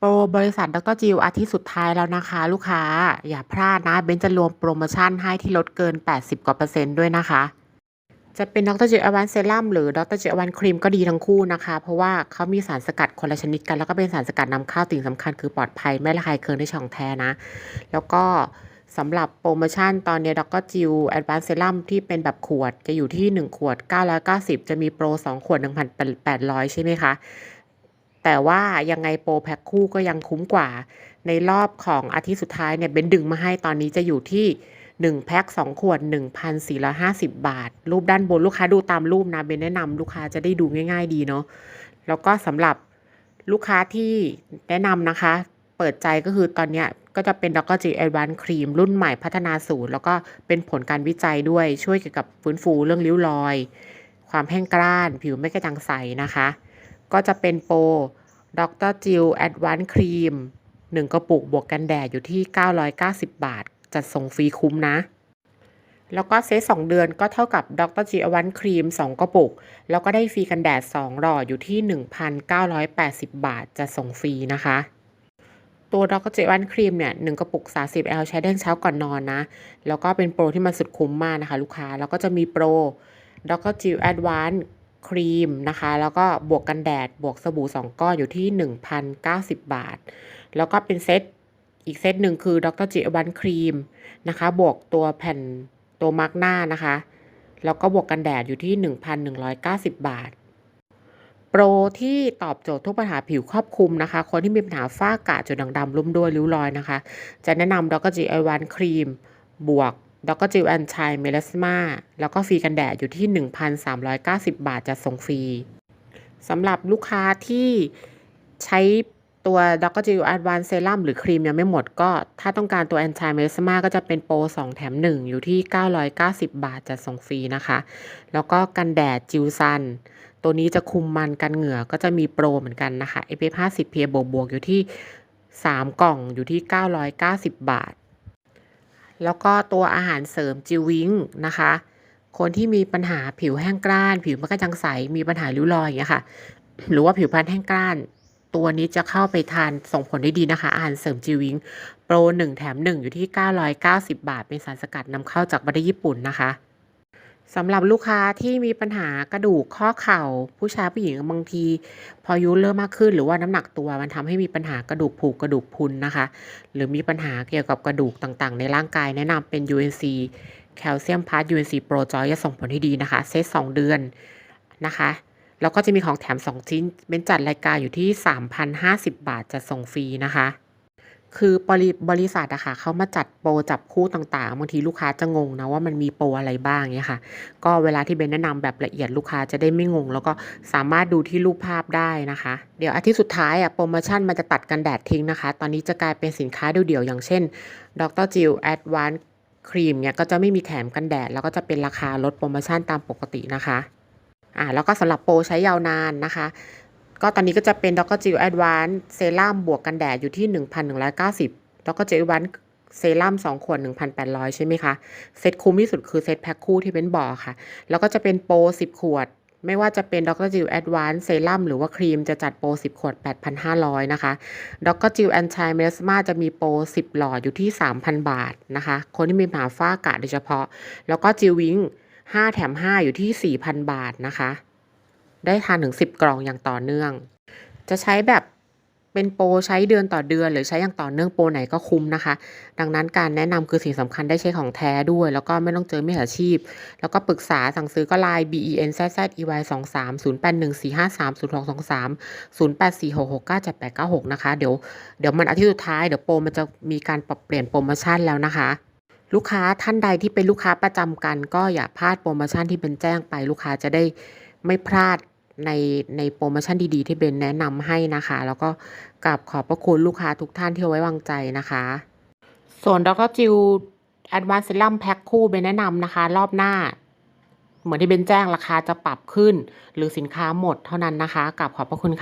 โปรบริษัทดรจิวอาทิตย์สุดท้ายแล้วนะคะ ลูกค้าอย่าพลาดนะ เบนจะรวมโปรโมชั่นให้ที่ลดเกิน 80 กว่าเปอร์เซ็นต์ด้วยนะคะ จะเป็นดรจิวอวันเซรั่มหรือดรจิวอวันครีมก็ดีทั้งคู่นะคะ เพราะว่าเขามีสารสกัดคนละชนิดกัน แล้วก็เป็นสารสกัดนำเข้าสิ่งสำคัญคือปลอดภัย ไม่ระคายเคืองด้ช่องแท้นะ แล้วก็สำหรับโปรโมชั่นตอนนี้ดรจิวแอดวานเซรั่มที่เป็นแบบขวดจะอยู่ที่ 1 ขวด 990 จะมีโปร 2 ขวด 1,800 ใช่ไหมคะ แต่ว่ายังไงโปรแพ็คคู่ก็ยังคุ้มกว่า ในรอบของอาทิตย์สุดท้ายเนี่ยเบนดึงมาให้ตอนนี้จะอยู่ที่1แพ็ค2ขวด 1,450 บาท รูปด้านบนลูกค้าดูตามรูปนะเบนแนะนำลูกค้าจะได้ดูง่าย ๆ ดีเนาะแล้วก็สำหรับลูกค้าที่แนะนำนะคะ เปิดใจก็คือตอนเนี้ยก็จะเป็นดรจีแอดวานครีมรุ่นใหม่พัฒนาสูตร แล้วก็เป็นผลการวิจัยด้วยช่วยเกี่ยวกับฟื้นฟูเรื่องริ้วรอย ความแห้งกร้าน ผิวไม่กระจ่างใสนะคะ ก็จะเป็นโปรดรจิลแอดวานครีม1 กระปุกบวกกันแดดอยู่ที่ 990 บาท จัดส่งฟรีคุ้มนะ แล้วก็เซต2เดือนก็เท่ากับดรจิอวันครีม 2 กระปุก แล้วก็ได้ฟรีกันแดด 2 หลอดอยู่ที่ 1,980 บาทจะส่งฟรีนะคะตัวดรจิวันครีมเนี่ย1กระปุก 30 l ใช้ได้เช้าก่อนนอนนะ แล้วก็เป็นโปรที่มันสุดคุ้มมากนะคะลูกค้า แล้วก็จะมีโปรดรจิวแอดวาน ครีมนะคะ แล้วก็บวกกันแดดบวกสบู่ 2 ก้อนอยู่ที่ 1,090 บาท แล้วก็เป็นเซตอีกเซตหนึ่งคือดรจิอวันครีมนะคะ บวกตัวแผ่นตัวมาร์กหน้านะคะ แล้วก็บวกกันแดดอยู่ที่ 1,190 บาท โปรที่ตอบโจทย์ทุกปัญหาผิวครอบคลุมนะคะ คนที่มีปัญหาฝ้ากระจุดด่างดำรุ่มด้วยริ้วรอยนะคะ จะแนะนำดรจิอวันครีมบวก ดรจิวแอนชัยเมลสมาแล้วก็ฟรีกันแดดอยู่ที่ 1,390 บาทจะส่งฟรีสำหรับลูกค้าที่ใช้ตัวดรจิวแอดวานเซรั่มหรือครีมยังไม่หมดก็ถ้าต้องการตัวแอนชัยเมลสมาก็จะเป็นโปร 2 แถม 1 อยู่ที่ 990 บาทจะส่งฟรีนะคะ แล้วก็กันแดดจิวซันตัวนี้จะคุมมันกันเหงื่อก็จะมีโปรเหมือนกันนะคะ SPF 50 PA บวกบวกอยู่ที่ 3 กล่องอยู่ที่ 990 บาท แล้วก็ตัวอาหารเสริมจิวิงนะคะ คนที่มีปัญหาผิวแห้งกร้าน ผิวมันก็จังใส มีปัญหาริ้วรอยอย่างเงี้ยค่ะ หรือว่าผิวพรรณแห้งกร้าน ตัวนี้จะเข้าไปทานส่งผลได้ดีนะคะ อาหารเสริมจิววิง โปร 1 แถม 1 อยู่ที่ 990 บาท เป็นสารสกัดนำเข้าจากประเทศญี่ปุ่นนะคะ สำหรับลูกค้าที่มีปัญหากระดูกข้อเข่า ผู้ชายผู้หญิงบางที พออายุเริ่มมากขึ้น หรือว่าน้ำหนักตัวมันทำให้มีปัญหากระดูกผุกกระดูกพุนนะคะ หรือมีปัญหาเกี่ยวกับกระดูกต่างๆ ในร่างกายแนะนำเป็น UNC แคลเซียมพาร์ UNC Pro Joy จะส่งผลที่ดีนะคะ เซต2เดือนนะคะแล้วก็จะมีของแถม 2 ชิ้น เป็นจัดรายการอยู่ที่ 3,050 บาทจะส่งฟรีนะคะ คือบริบริษัทอะค่ะเขามาจัดโปรจับคู่ต่างๆ บางทีลูกค้าจะงงนะว่ามันมีโปรอะไรบ้างเนี่ยค่ะ ก็เวลาที่เบนแนะนำแบบละเอียดลูกค้าจะได้ไม่งง แล้วก็สามารถดูที่รูปภาพได้นะคะ เดี๋ยวอาทิตย์สุดท้ายอะโปรโมชั่นมันจะตัดกันแดดทิ้งนะคะ ตอนนี้จะกลายเป็นสินค้าเดี่ยวๆอย่างเช่นดรจิลแอดวานครีมเนี่ยก็จะไม่มีแถมกันแดด แล้วก็จะเป็นราคาลดโปรโมชั่นตามปกตินะคะอ่าแล้วก็สำหรับโปรใช้ยาวนานนะคะ ก็ตอนนี้ก็จะเป็นดรจิลแอดวานเซรั่มบวกกันแดดอยู่ที่ 1,190ดรจิลแอดวานเซรั่ม2ขวด 1,800 ใช่ไหมคะ เซตคุ้มที่สุดคือเซตแพ็คคู่ที่เป็นบอกค่ะ แล้วก็จะเป็นโปร 10 ขวด ไม่ว่าจะเป็นดรจิลแอดวานเซรั่มหรือว่าครีมจะจัดโปร 10 ขวด 8,500 นะคะดรจิลแอนชัยเมลสมาจะมีโปร 10 หลอดอยู่ที่ 3,000 บาทนะคะ คนที่มีปัญหาฝ้ากะโดยเฉพาะ แล้วก็จิลวิง5 แถม 5 อยู่ที่ 4,000 บาทนะคะ ได้ทานถึง 10 กล่องอย่างต่อเนื่อง จะใช้แบบเป็นโปรใช้เดือนต่อเดือน หรือใช้อย่างต่อเนื่องโปรไหนก็คุ้มนะคะ ดังนั้นการแนะนำคือสิ่งสำคัญได้ใช้ของแท้ด้วย แล้วก็ไม่ต้องเจอมิจฉาชีพ แล้วก็ปรึกษาสั่งซื้อก็ไลน์ b e n z z e y 2 3 0 8 1 4 5 3 0 6 2 3 0 8 4 6 6 9 7 8 9 6 นะคะ เดี๋ยวเดี๋ยวมันอาทิตย์สุดท้ายเดี๋ยวโปรมันจะมีการปรับเปลี่ยนโปรโมชั่นแล้วนะคะลูกค้าท่านใดที่เป็นลูกค้าประจำกัน ก็อย่าพลาดโปรโมชั่นที่เป็นแจ้งไปลูกค้าจะได้ไม่พลาด ในในโปรโมชั่นดีๆ ที่เบนแนะนำให้นะคะ แล้วก็กราบขอบพระคุณลูกค้าทุกท่านที่ไว้วางใจนะคะ ส่วนดรจิวแอดวานซ์เซรั่มแพ็คคู่เบนแนะนำนะคะ รอบหน้า เหมือนที่เบนแจ้งราคาจะปรับขึ้น หรือสินค้าหมดเท่านั้นนะคะกราบขอบพระคุณค่ะ